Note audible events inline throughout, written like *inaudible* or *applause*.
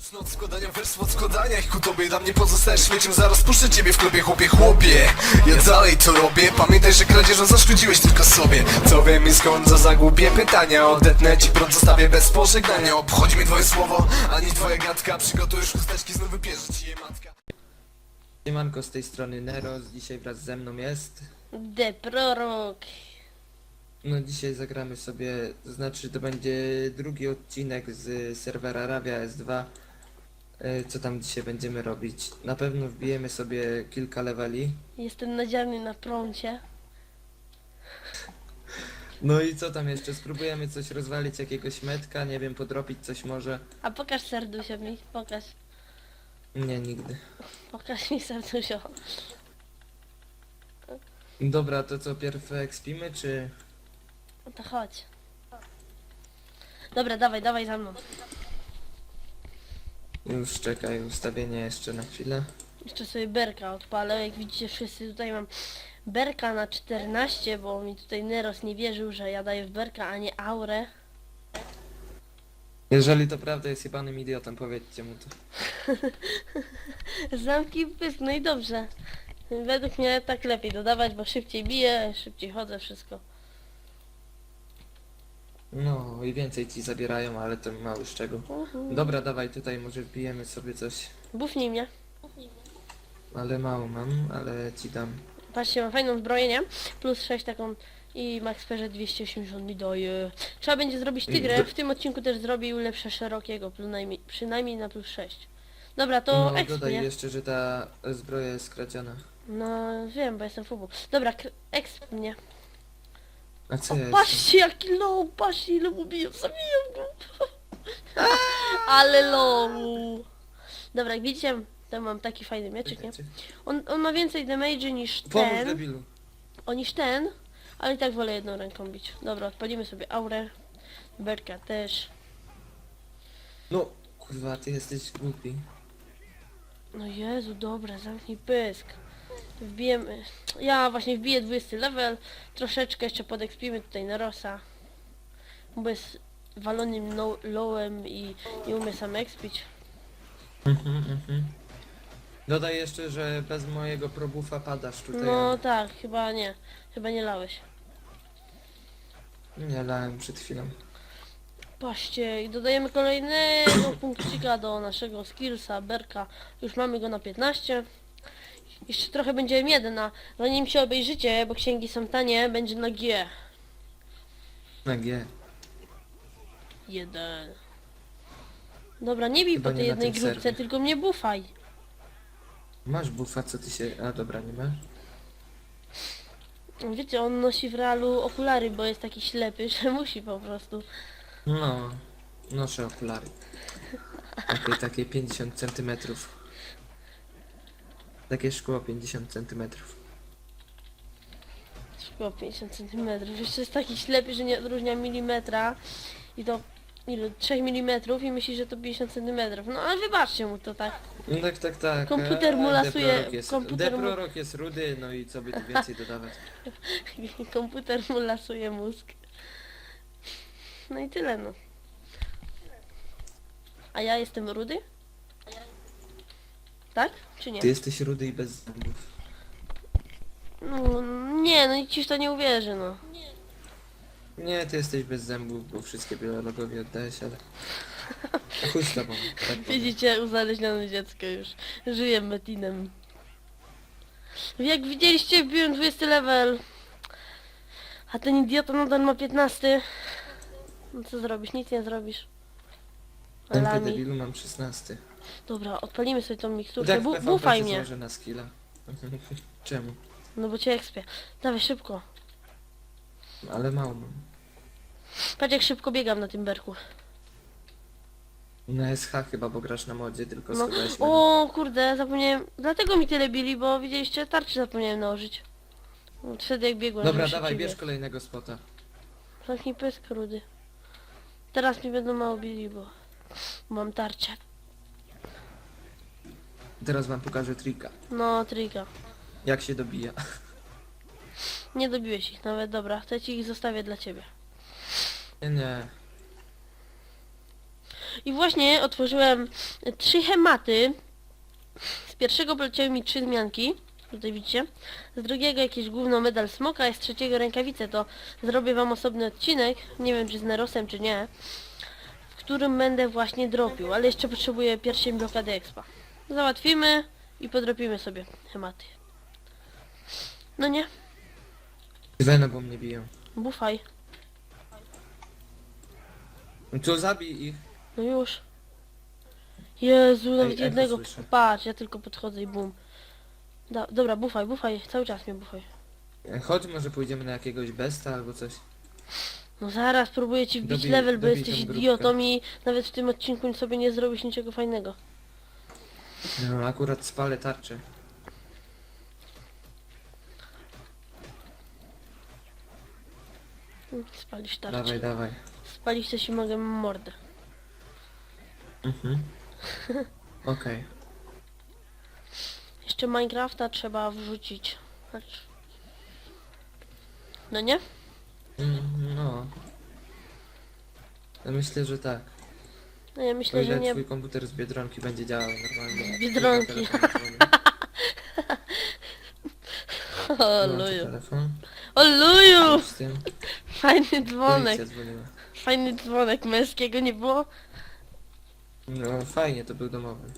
Zacznę od składania wersów, od składania ich ku tobie Dla mnie pozostajesz śmieciem, zaraz puszczę ciebie w klubie Chłopie, chłopie, ja dalej to robię Pamiętaj, że kradzieżą zaszkodziłeś tylko sobie Co wiem i skąd za zagłupie pytania Odetnę ci prąd, zostawię bez pożegnania Obchodzi mnie twoje słowo, ani twoja gadka Przygotujesz chusteczki, znów wypierze ci je matka Siemanko z tej strony Neros, dzisiaj wraz ze mną jest. The Prorok. No dzisiaj zagramy sobie, to znaczy to będzie drugi odcinek z serwera Ravia S2. E, Co tam dzisiaj będziemy robić? Na pewno wbijemy sobie kilka leveli. Jestem nadziany na prącie. No i co tam jeszcze? Spróbujemy coś rozwalić, jakiegoś metka, nie wiem, podrobić coś może. A pokaż serdusia mi, pokaż. Nie, nigdy. Pokaż mi serdusio. Dobra, to co, pierw ekspimy, czy... No to chodź. Dobra, dawaj, dawaj za mną. Już czekaj, ustawienie jeszcze na chwilę. Jeszcze sobie berka odpalę. Jak widzicie wszyscy tutaj mam berka na 14, bo mi tutaj Neros nie wierzył, że ja daję w berka, a nie aurę. Jeżeli to prawda jest jebanym idiotem, powiedzcie mu to. *laughs* Zamki pysk, no i dobrze. Według mnie tak lepiej dodawać, bo szybciej biję, szybciej chodzę, wszystko. No i więcej ci zabierają, ale to mały szczegół. Mhm. Dobra, dawaj tutaj może wbijemy sobie coś. Bufnij mnie. Ale mało mam, ale ci dam. Patrzcie, mam fajną zbroję, nie? Plus 6 taką i Max Perze 280 mi daje. Trzeba będzie zrobić tygrę. W tym odcinku też zrobię ulepszę szerokiego, przynajmniej, przynajmniej na plus 6. Dobra, to no exp, dodaj nie? jeszcze, że ta zbroja jest skradziona. No wiem, bo jestem fubu. Dobra, exp mnie. A co ja patrzcie jaki low, patrzcie ile biję, zabiję go. *laughs* Ale low. Dobra, jak widzicie, to mam taki fajny mieczyk, nie? On, on ma więcej damage niż Pomóż ten. debilu. o niż ten, ale i tak wolę jedną ręką bić. Dobra, odpalimy sobie aurę. Berka też. No, kurwa, ty jesteś głupi. No Jezu, dobra, zamknij pysk. Wbijemy. Ja właśnie wbiję 20 level. Troszeczkę jeszcze podekspimy tutaj na Rosa. Bo jest walonym no, lowem i nie umie sam expić. Mhm, *laughs* mhm. Dodaj jeszcze, że bez mojego probufa padasz tutaj. No tak, chyba nie. Chyba nie lałeś. Nie lałem przed chwilą. Patrzcie, i dodajemy kolejnego punkcika do naszego skillsa, berka. Już mamy go na 15. Jeszcze trochę będzie M1, a zanim się obejrzycie, bo księgi są tanie, będzie na G. Na G. 1. Dobra, nie bij Chyba po nie tej na jednej tym grupce, serwie. tylko mnie bufaj. Masz bufa, co ty się... A dobra, nie masz? Wiecie, on nosi w realu okulary, bo jest taki ślepy, *laughs* że musi po prostu. No, noszę okulary. Takie, takie 50 centymetrów. Takie szkło 50 centymetrów. Szkoła 50 cm. Jeszcze jest taki ślepy, że nie odróżnia milimetra. I to ile? 3 mm i myśli, że to 50 cm. No ale wybaczcie mu to tak. No tak, tak, tak. Komputer mu a lasuje- Deprorok Jest, komputer mu- Deprorok jest rudy, no i co by tu więcej dodawać? *laughs* Komputer mu lasuje mózg. No i tyle no. A ja jestem rudy? Tak? Czy nie? Ty jesteś rudy i bez zębów. No, nie, no i ciś to nie uwierzy, no. Nie, ty jesteś bez zębów, bo wszystkie biologowi oddałeś, ale... A chuj z tobą, tak powiem. Widzicie, uzależnione dziecko już. Żyję metinem. Jak widzieliście, wbiłem 20 level. A ten idiota nadal ma 15. No co zrobisz? Nic nie zrobisz. Tempy Lami. debilu mam 16. Dobra, odpalimy sobie tą miksturkę. Bu bufaj mnie. na skilla. *laughs* Czemu? No bo cię ekspię. Dawaj szybko. Ale mało mam. Patrz jak szybko biegam na tym berku. Na SH chyba, bo grasz na modzie, tylko No. O kurde, zapomniałem. Dlatego mi tyle bili, bo widzieliście, tarczy zapomniałem nałożyć. No, Wtedy jak biegłem. Dobra, żeby dawaj, szybciej bierz biec. kolejnego spota. Zamknij pysk, rudy. Teraz mi będą mało bili, bo mam tarczę. Teraz wam pokażę trika. No, trika. Jak się dobija. Nie dobiłeś ich nawet, dobra. To ci ich zostawię dla ciebie. Nie. I właśnie otworzyłem trzy hematy. Z pierwszego poleciały mi trzy zmianki. Tutaj widzicie. Z drugiego jakieś gówno medal smoka, a z trzeciego rękawice. To zrobię wam osobny odcinek. Nie wiem czy z Nerosem czy nie. W którym będę właśnie dropił. Ale jeszcze potrzebuję pierwszej blokady expa. Załatwimy i podropimy sobie hematy. No nie? Wena, bo mnie biją. Bufaj. No to zabij ich. No już. Jezu, nawet echo jednego. słyszę. Patrz, ja tylko podchodzę i bum. Da, dobra, bufaj, bufaj, cały czas mnie bufaj. E, Chodź, może pójdziemy na jakiegoś besta albo coś. No zaraz próbuję ci wbić Dobij- level, bo dobij jesteś tą grupkę. idiotą i nawet w tym odcinku sobie nie zrobisz niczego fajnego. No, akurat spalę tarczę. Spalisz tarczę. Dawaj, dawaj. Spalisz też i mogę mordę. Mhm. *laughs* Okej. Jeszcze Minecrafta trzeba wrzucić. Patrz. No nie? Mm, No. Ja myślę, że tak. No ja O myślę, że nie. twój komputer z Biedronki będzie działał normalnie. Biedronki. Telefon dzwoni. *laughs* O Wyłączę luju. telefon. O luju! Z tym. Fajny dzwonek. Policja dzwoniła. Fajny dzwonek męskiego nie było? No fajnie, to był domowy.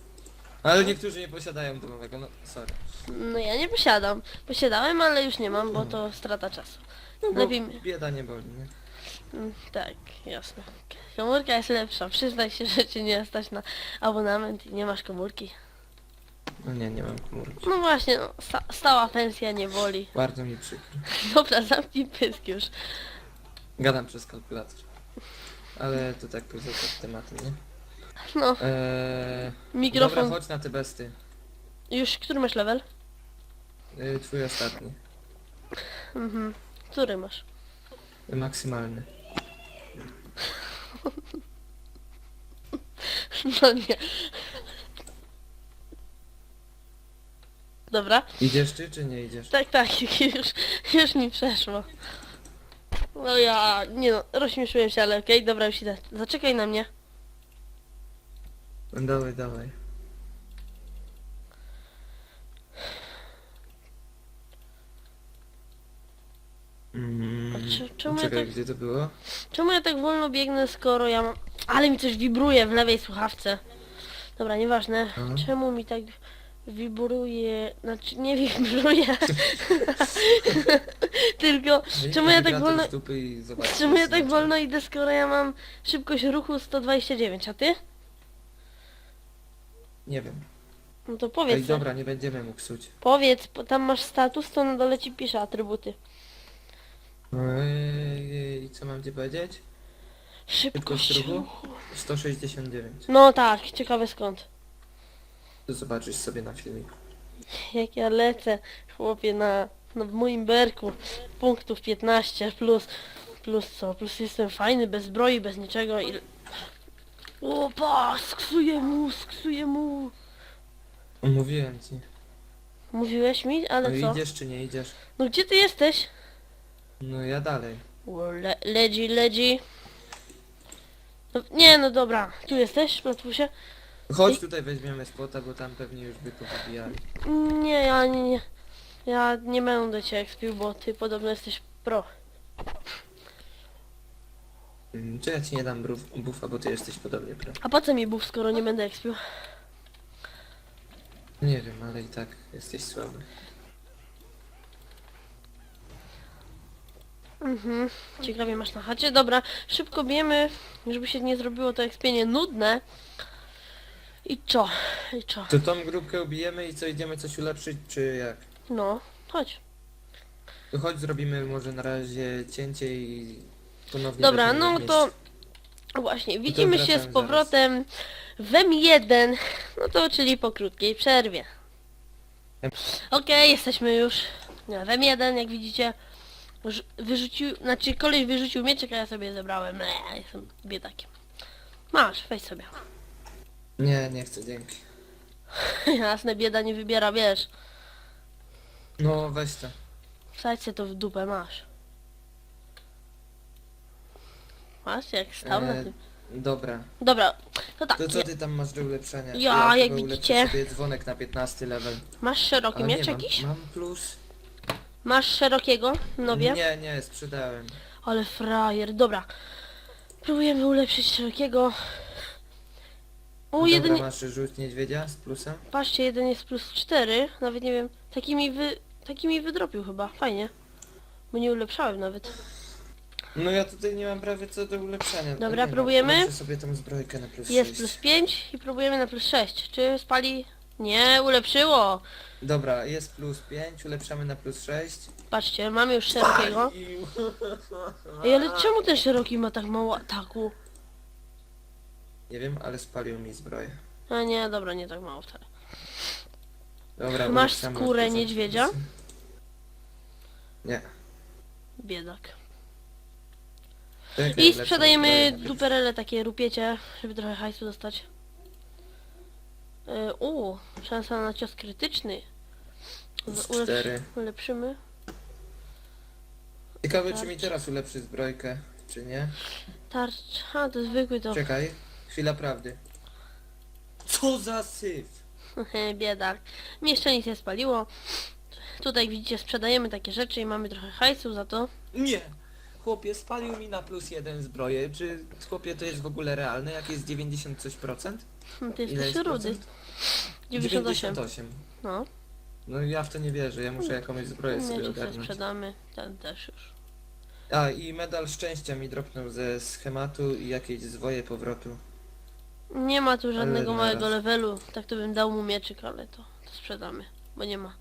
Ale niektórzy nie posiadają domowego, no sorry. No ja nie posiadam. Posiadałem, ale już nie mam, bo to strata czasu. No bo Lepiej mi- bieda nie boli, nie? Mm, Tak, jasne. Komórka jest lepsza. Przyznaj się, że cię nie stać na abonament i nie masz komórki. No nie, nie mam komórki. No właśnie, no, sta stała pensja nie boli. Bardzo mi przykro. *laughs* Dobra, zamknij pysk już. Gadam przez kalkulator. Ale to tak poza tematem, nie? No, Eee, mikrofon. Dobra, chodź na te besty. Już, który masz level? Yy, twój ostatni. Mhm. Który masz? Yy, maksymalny. No nie. Dobra. Idziesz ty, czy nie idziesz? Tak, tak, już, już mi przeszło. No ja, nie no, rozśmieszyłem się, ale okej, dobra, już idę. Zaczekaj na mnie. Dawaj, dawaj. Czemu ja czekaj, tak- gdzie to było? Czemu ja tak wolno biegnę, skoro ja mam... Ale mi coś wibruje w lewej słuchawce. Dobra, nieważne. Mhm. Czemu mi tak wibruje... Znaczy, nie wibruje. *laughs* Tylko, Weź czemu ja tak wibrator wolno... z dupy i zobacz, co Czemu ja tak wolno idę, skoro ja mam szybkość ruchu 129, a ty? Nie wiem. No to Ej, powiedz. dobra, nie będziemy mu psuć. Powiedz, bo tam masz status, to na dole ci pisze atrybuty. Ej, I co mam ci powiedzieć? Szybkość Szybkość ruchu? ruchu. 169. No tak, ciekawe skąd. To zobaczysz sobie na filmiku. Jak ja lecę, chłopie, na, na moim berku. Punktów 15 plus, plus co? Plus jestem fajny, bez zbroi, bez niczego i... O, pa, sksuję mu, sksuję mu. Mówiłem ci. Mówiłeś mi, ale No co? idziesz czy nie idziesz? No gdzie ty jesteś? No ja dalej. O, Le ledzi, ledzi. No, nie, no dobra, tu jesteś, Platusie? Chodź tutaj weźmiemy spota, bo tam pewnie już by powybijali. Nie, ja nie, nie. Ja nie będę cię ekspił, bo ty podobno jesteś pro. Mm, Czy ja ci nie dam bruf- buffa, bo ty jesteś podobnie pro? A po co mi buff, skoro nie będę ekspił? Nie wiem, ale i tak jesteś słaby. Mhm. Ciekawie masz na chacie. Dobra, szybko bijemy, żeby się nie zrobiło to ekspienie nudne. I co? I co? To tą grupkę ubijemy i co, idziemy coś ulepszyć, czy jak? No, chodź. To chodź zrobimy może na razie cięcie i ponownie Dobra, no w to właśnie, widzimy się z wracamy powrotem w M1, no to czyli po krótkiej przerwie. Okej, jesteśmy już w M1, jak widzicie. Wyrzucił, znaczy koleś wyrzucił mieczyk, a ja sobie zebrałem. Eee, jestem biedakiem. Masz, weź sobie. Nie, nie chcę, dzięki. *laughs* Jasne, bieda nie wybiera, wiesz. No weź to. Wsadź to w dupę, masz. Masz, jak stał na Eee, tym. Dobra, Dobra, to tak. to co ty tam masz do ulepszenia? Ja, jak chyba ulepszę widzicie. sobie dzwonek na 15 level. Masz szeroki Ale miecz nie, jakiś? mam, mam plus. Masz szerokiego? Nowie? Nie, nie, sprzedałem. Ale frajer, dobra. Próbujemy ulepszyć szerokiego. O, Dobra, jeden, masz rzut niedźwiedzia z plusem? patrzcie, jeden jest plus 4, nawet nie wiem, taki mi wy, taki mi wydropił chyba, fajnie. Bo nie ulepszałem nawet. No ja tutaj nie mam prawie co do ulepszenia. Dobra, Nie no, próbujemy? sobie tą zbrojkę na plus Jest 6. plus 5 i próbujemy na plus 6. Czy spali? Nie, ulepszyło. Dobra, jest plus 5, ulepszamy na plus 6. Patrzcie, mamy już szerokiego. Ej, ale czemu ten szeroki ma tak mało ataku? Nie wiem, ale spalił mi zbroję. A nie, dobra, nie tak mało wcale. Dobra, Masz ulepszamy skórę niedźwiedzia? Nie. Biedak. Czekaj, I sprzedajemy zbroję duperele takie rupiecie, żeby trochę hajsu dostać. Yy, U, szansa na cios krytyczny. Ulepsz- cztery. ulepszymy. Ciekawe czy mi teraz ulepszy zbrojkę, czy nie? Tarcz, a to zwykły to. Czekaj, chwila prawdy. Co za syf! *laughs* Biedak. Mi jeszcze nic nie spaliło. Tutaj widzicie, sprzedajemy takie rzeczy i mamy trochę hajsu za to. Nie! Chłopie, spalił mi na plus jeden zbroję. Czy chłopie to jest w ogóle realne? Jak jest 90 coś procent? *laughs* Ty Ile jesteś jest rudy. procent? 98. 98. No, No ja w to nie wierzę, ja muszę jakąś zbroję sobie mieczek sobie ogarnąć. sprzedamy. Ten też już. A i medal szczęścia mi dropnął ze schematu i jakieś zwoje powrotu. Nie ma tu żadnego małego levelu. Tak to bym dał mu mieczyk, ale to, to sprzedamy. Bo nie ma.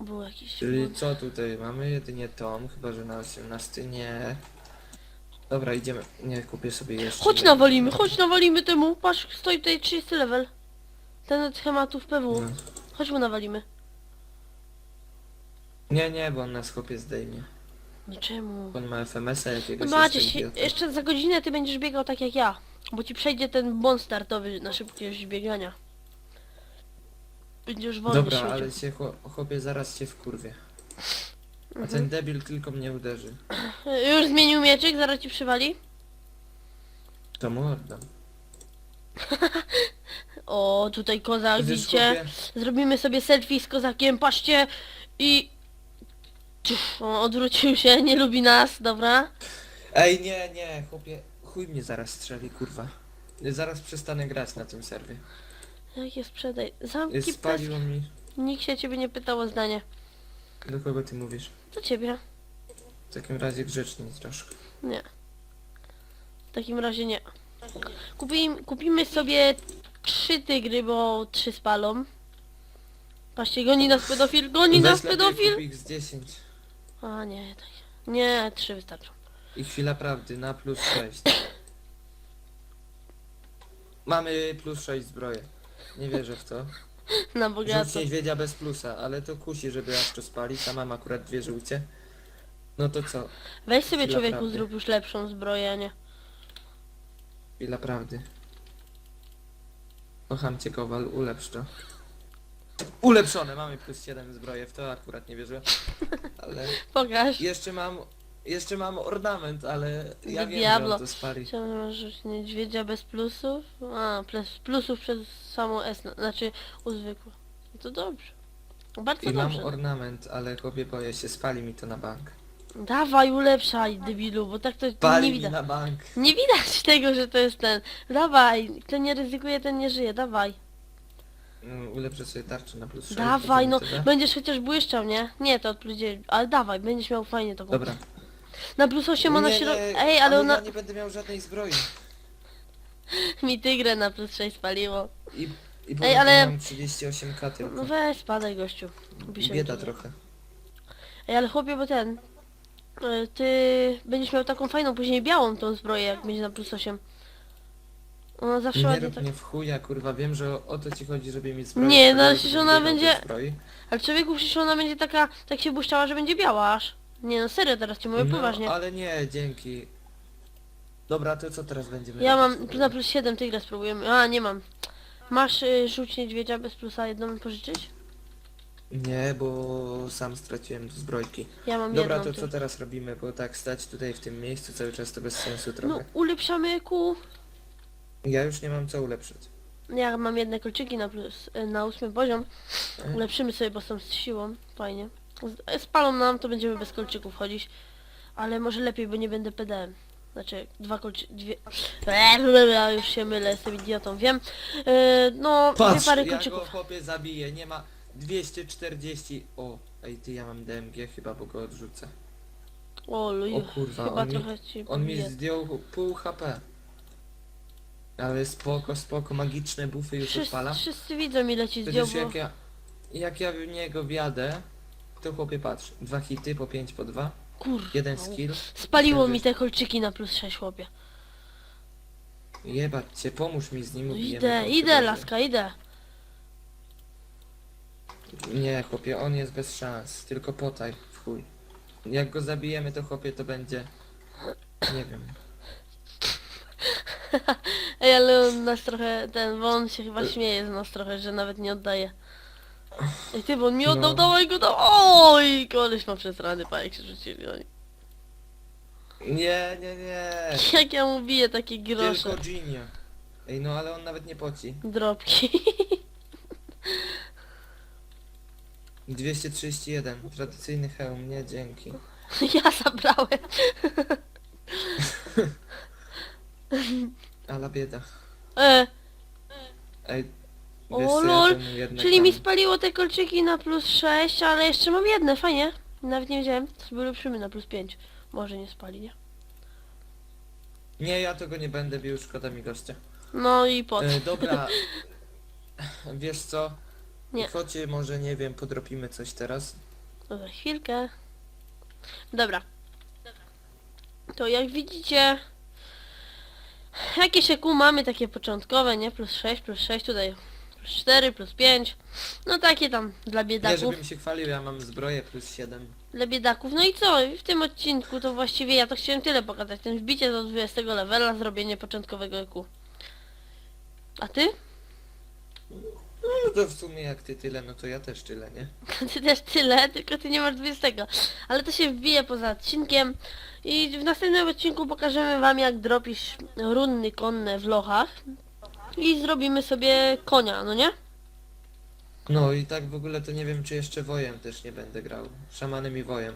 Był jakiś... Czyli co tutaj mamy? Jedynie tom, chyba że na 18 nie. Dobra, idziemy. Nie, kupię sobie jeszcze. Chodź nawalimy, chodź nawalimy temu. Patrz, stoi tutaj 30 level. Ten od schematów PW. No. Chodź mu nawalimy. Nie, nie, bo on nas chłopie zdejmie. No czemu? On ma FMS-a jakiegoś No Macie, jeszcze idiota. jeszcze za godzinę ty będziesz biegał tak jak ja. Bo ci przejdzie ten bon startowy na szybkość biegania. Będziesz wolny Dobra, świecił. ale się chło- chłopie zaraz cię wkurwie. A Mhm. ten debil tylko mnie uderzy. *clears throat* Już zmienił mieczyk, zaraz ci przywali. To mu oddam. *laughs* O, tutaj kozak, Widzisz, widzicie? chłopie? Zrobimy sobie selfie z kozakiem, patrzcie i... Ciuf, O, odwrócił się, nie lubi nas, dobra? Ej, nie, nie, chłopie. Chuj mnie zaraz strzeli, kurwa. Zaraz przestanę grać na tym serwie. Jakie sprzedaj? Zamki pes. Spaliło mi. Nikt się ciebie nie pytał o zdanie. Do kogo ty mówisz? Do ciebie? W takim razie grzeczniej troszkę. Nie. W takim razie nie. Kupim, kupimy sobie trzy tygry, bo trzy spalą. Patrzcie, goni nas pedofil, goni nas Weź lepiej pedofil! kup ich z 10. A nie, tak. Nie, trzy wystarczą. I chwila prawdy na plus 6. Mamy plus 6 zbroje. Nie wierzę w to. *laughs* Na Rzuć bogato. niedźwiedzia bez plusa, ale to kusi, żeby aż to spalić, a mam akurat dwie żółcie. No to co? Weź sobie Chwila człowieku, prawdy. zrób już lepszą zbroję, a nie? Chwila prawdy. Kocham cię Kowal, ulepsz to. Ulepszone, mamy plus 7 zbroje, w to akurat nie wierzyłem. *laughs* Ale Pokaż. jeszcze mam, jeszcze mam ornament, ale ja wiem, że Diablo. on to spali. Chciałem rzucić niedźwiedzia bez plusów. A, plus, plusów przez samą S, no, znaczy u. No to dobrze. Bardzo I mam dobrze. ornament, ale chłopie boję się, spali mi to na bank. Dawaj, ulepszaj, debilu, bo tak to Pali nie mi widać. na bank. Nie widać *laughs* tego, że to jest ten. Dawaj, kto nie ryzykuje, ten nie żyje, dawaj. Mm, Ulepszę sobie tarczę na plus 6. Dawaj, no, będziesz chociaż błyszczał, nie? Nie, to od plus 9, ale dawaj, będziesz miał fajnie to Dobra. Na plus 8 ona się... ro- Ej, ale ona... Ja nie będę miał żadnej zbroi. *laughs* Mi tygrę na plus 6 spaliło. I, i Ej, ale... ale- mam 38 k tylko. No weź, spadaj gościu. Bieda trochę. Ej, ale chłopie, bo ten... e, Ty będziesz miał taką fajną, później białą tą zbroję, jak będzie na plus 8. Ona zawsze Nie ładnie rób tak... mnie w chuja, kurwa, wiem, że o, o to ci chodzi, żeby mieć zbroję. Nie, no, przecież ona będzie- Zbroi. Ale człowieku, przecież ona będzie taka... Tak się błyszczała, że będzie biała aż. Nie no, serio, teraz ci mówię poważnie. No, ale nie, dzięki. Dobra, to co teraz będziemy Ja robić? mam na plus 7 tygra spróbujemy. A, nie mam. Masz y, rzuć niedźwiedzia bez plusa jedną pożyczyć? Nie, bo sam straciłem zbrojki. Ja mam Dobra, jedną to tu. co teraz robimy? Bo tak stać tutaj w tym miejscu cały czas to bez sensu No, trochę. ulepszamy ku... Ja już nie mam co ulepszyć. Ja mam jedne kolczyki na plus, e, na ósmy poziom. E? Ulepszymy sobie, bo są z siłą. Fajnie. Z- e, Spalą nam, to będziemy bez kolczyków chodzić. Ale może lepiej, bo nie będę PDM. Znaczy, dwa kolczyki, dwie... *laughs* Ja już się mylę, jestem idiotą, wiem. E, no, dwie Patrz, pary ja go kolczyków. chłopie zabiję, nie ma 240... O, ej ty, ja mam DMG chyba, bo go odrzucę. O, luju, O kurwa, chyba on mi- trochę ci On mi zdjął pół HP. Ale spoko, spoko, magiczne bufy już Wszyscy, odpala. wszyscy widzą ile ci zdjął, Przecież bo... jak ja... Jak ja w niego wjadę, to chłopie patrz, dwa hity po 5 po 2, Kur... jeden skill. Spaliło mi te kolczyki na plus 6, chłopie. Jebać cię, pomóż mi z nim, No ubijemy idę, idę, laska, idę. Nie, chłopie, on jest bez szans, tylko potaj, w chuj. Jak go zabijemy, to chłopie, to będzie... Nie wiem. *laughs* Ej, ale on nas trochę, ten, bo on się chyba śmieje z nas trochę, że nawet nie oddaje. Ej ty, bo on mi oddał, No. dawaj go, dawaj, oj, koleś ma przesrany, pa, jak się rzucili oni. Nie, nie, nie. *laughs* Jak ja mu biję takie grosze. Tylko Ginio. Ej, no ale on nawet nie poci. Drobki. *laughs* 231, tradycyjny hełm, nie, dzięki. *laughs* ja zabrałem. *laughs* Ala bieda. E, Ej, O, wiesz co, lol, ja jednak czyli mi spaliło te kolczyki na plus 6, ale jeszcze mam jedne, fajnie. Nawet nie wiedziałem, to sobie ulepszymy na plus 5. Może nie spali, nie? Nie, ja tego nie będę bił, szkoda mi gościa. No i po co? E, dobra, wiesz co? Nie. Chodźcie, może nie wiem, podropimy coś teraz. Dobra, chwilkę. Dobra. To jak widzicie, jakieś EQ mamy takie początkowe, nie? Plus 6, plus 6, tutaj plus 4, plus 5. No takie tam dla Nie, biedaków. żebym się chwalił, ja mam zbroję plus 7. Dla biedaków. No i co? I W tym odcinku to właściwie ja to chciałem tyle pokazać. Ten wbicie do 20 levela, zrobienie początkowego EQ. A ty? No to w sumie jak ty tyle, no to ja też tyle, nie? *laughs* Ty też tyle, tylko ty nie masz 20. Ale to się wbije poza odcinkiem. I w następnym odcinku pokażemy wam jak dropisz runny konne w lochach. I zrobimy sobie konia, no nie? No i tak w ogóle to nie wiem, czy jeszcze wojem też nie będę grał. Szamanem i wojem.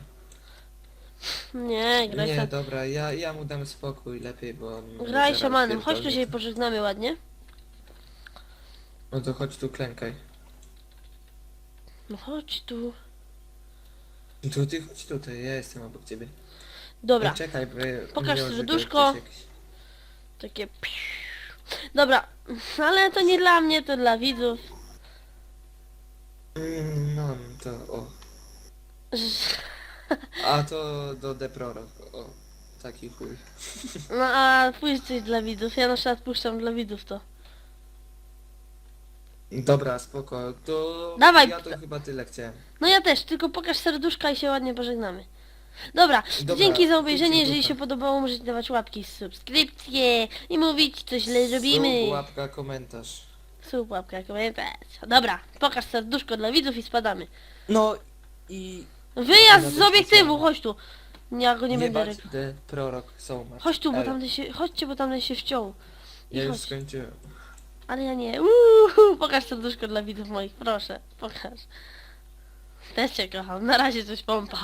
Nie, graj, Nie, sa- dobra, ja, ja mu dam spokój lepiej, bo... on mnie graj zaraz szamanem. Chodź tu pierdolnie. się pożegnamy ładnie. No to chodź tu, klękaj. No chodź tu. Tu ty chodź tutaj, ja jestem obok ciebie. Dobra, Ej, czekaj, bo ja- Pokaż serduszko. ożyga ktoś jakiś. takie... Dobra, ale to nie dla mnie, to dla widzów. Mm, No, to o. *laughs* A to do Deprorok, o. Taki chuj. No a pójdź coś dla widzów. Ja na przykład puszczam dla widzów to. Dobra, spoko, to... Dawaj. Ja to chyba tyle chciałem. No ja też, tylko pokaż serduszka i się ładnie pożegnamy. Dobra, Dobra, dzięki za obejrzenie, jeżeli się podobało możecie dawać łapki, subskrypcje i mówić co źle zrobimy. Sub, łapka, komentarz. Sub, łapka, komentarz. Dobra, pokaż serduszko dla widzów i spadamy. No i... Wyjazd Ja z obiektywu, chodź tu. Ja go nie, będę... bać, The Prorok so much. Chodź tu, bo Ej, tamten się... Chodźcie, bo tamten się wciął. I Ja już chodź. skończyłem. Ale ja nie. Uuu, *laughs* pokaż serduszko dla widzów moich, proszę. Pokaż. Też cię kocham. Na razie coś pompa.